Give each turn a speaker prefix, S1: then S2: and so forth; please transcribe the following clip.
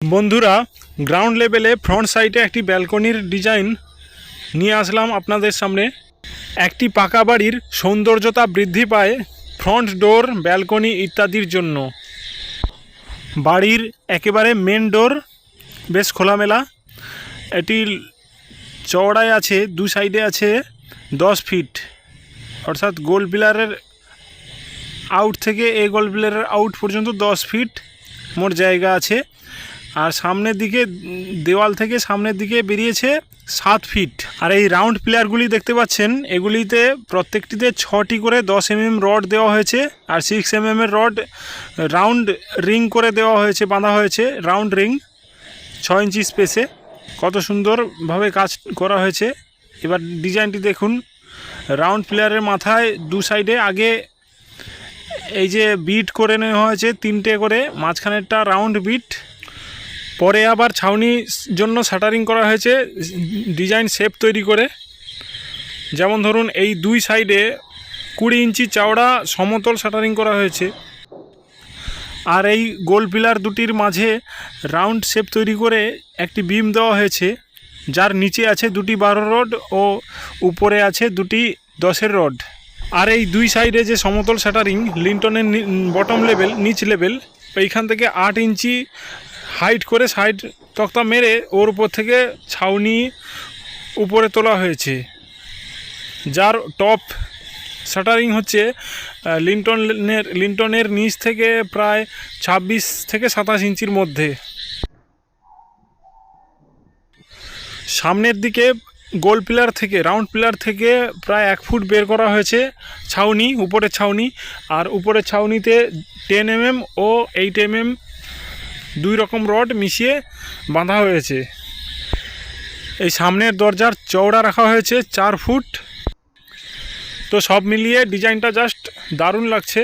S1: বন্ধুরা গ্রাউন্ড লেভেলে ফ্রন্ট সাইডে একটি ব্যালকনির ডিজাইন নিয়ে আসলাম আপনাদের সামনে। একটি পাকা বাড়ির সৌন্দর্যতা বৃদ্ধি পায় ফ্রন্ট ডোর ব্যালকনি ইত্যাদির জন্য। বাড়ির একেবারে মেন ডোর বেশ খোলামেলা। এটি চওড়ায় আছে, দু সাইডে আছে, দশ ফিট অর্থাৎ গোল পিলারের আউট থেকে এ গোল পিলারের আউট পর্যন্ত দশ ফিট মোট জায়গা আছে। আর সামনের দিকে, দেওয়াল থেকে সামনের দিকে বেরিয়েছে সাত ফিট আর এই রাউন্ড প্লেয়ারগুলি দেখতে পাচ্ছেন, এগুলিতে প্রত্যেকটিতে ছটি করে দশ এমএম রড দেওয়া হয়েছে আর সিক্স এমএম এর রড রাউন্ড রিং করে দেওয়া হয়েছে, বাঁধা হয়েছে। রাউন্ড রিং ছ ইঞ্চি স্পেসে কত সুন্দরভাবে কাজ করা হয়েছে। এবার ডিজাইনটি দেখুন। রাউন্ড প্লেয়ারের মাথায় দু সাইডে আগে এই যে বিট করে নেওয়া হয়েছে, তিনটে করে। মাঝখানেরটা রাউন্ড বিট পরে আবার ছাউনির জন্য শাটারিং করা হয়েছে, ডিজাইন শেপ তৈরি করে। যেমন ধরুন, এই দুই সাইডে কুড়ি ইঞ্চি চওড়া সমতল শাটারিং করা হয়েছে। আর এই গোল পিলার দুটির মাঝে রাউন্ড শেপ তৈরি করে একটি বিম দেওয়া হয়েছে, যার নিচে আছে দুটি বারো রড ও উপরে আছে দুটি দশের রড। আর এই দুই সাইডে যে সমতল শাটারিং, লিন্টনের বটম লেভেল নিচ লেভেল এইখান থেকে আট ইঞ্চি হাইট করে সাইড তক্তা মেরে ওর উপর থেকে ছাউনি উপরে তোলা হয়েছে। যার টপ শাটারিং হচ্ছে লিন্টনের লিন্টনের নিচ থেকে প্রায় ছাব্বিশ থেকে সাতাশ ইঞ্চির মধ্যে। সামনের দিকে গোল পিলার থেকে, রাউন্ড পিলার থেকে প্রায় এক ফুট বের করা হয়েছে ছাউনি, উপরের ছাউনি, আর উপরের ছাউনিতে টেন এমএম ও এইট এমএম দুই রকম রড মিশিয়ে বাঁধা হয়েছে। এই সামনের দরজার চওড়া রাখা হয়েছে চার ফুট। তো সব মিলিয়ে ডিজাইনটা জাস্ট দারুণ লাগছে।